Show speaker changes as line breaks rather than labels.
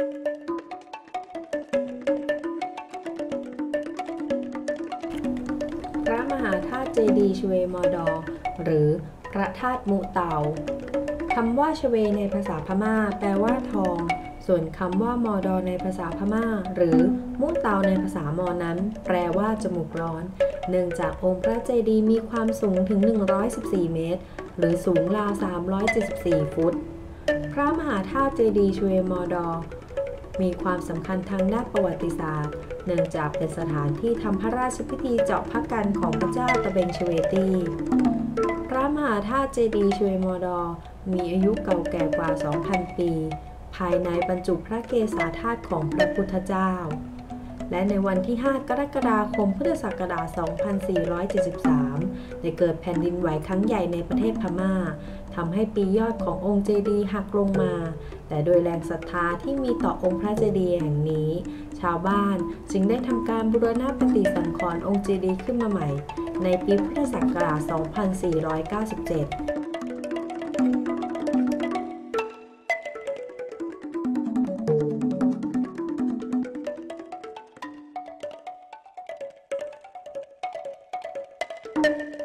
พระมหาธาตุเจดีย์ชเวมอดอหรือพระธาตุมุเตาคำว่าชเวในภาษาพม่า แปลว่าทอง ส่วนคำว่ามอดอในภาษาพม่า หรือมุเตาในภาษามอนั้น แปลว่าจมูกร้อน เนื่องจากองค์พระเจดีย์มีความสูงถึง 114 เมตร หรือสูงราว 374 ฟุต พระมหาธาตุเจดีย์ชเวมอดอ มีความสำคัญทางด้านประวัติศาสตร์ เนื่องจากเป็นสถานที่ทำพระราชพิธีเจาะพระกันของพระเจ้าตะเบงชเวตี พระมหาธาตุเจดีย์ชเวมอดอ มีอายุเก่าแก่กว่า 2,000 ปี ภายในบรรจุพระเกศาธาตุของพระพุทธเจ้า และในวันที่ 5 กรกฎาคม พุทธศักราช 2473 ได้เกิดแผ่นดินไหวครั้งใหญ่ในประเทศพม่าทำให้ปียอดขององค์เจดีย์หักลงมา แต่โดยแรงศรัทธาที่มีต่อองค์พระเจดีย์แห่งนี้ ชาวบ้านจึงได้ทำการบูรณะปฏิสังขรณ์องค์เจดีย์ขึ้นมาใหม่ ในปีพุทธศักราช 2497
you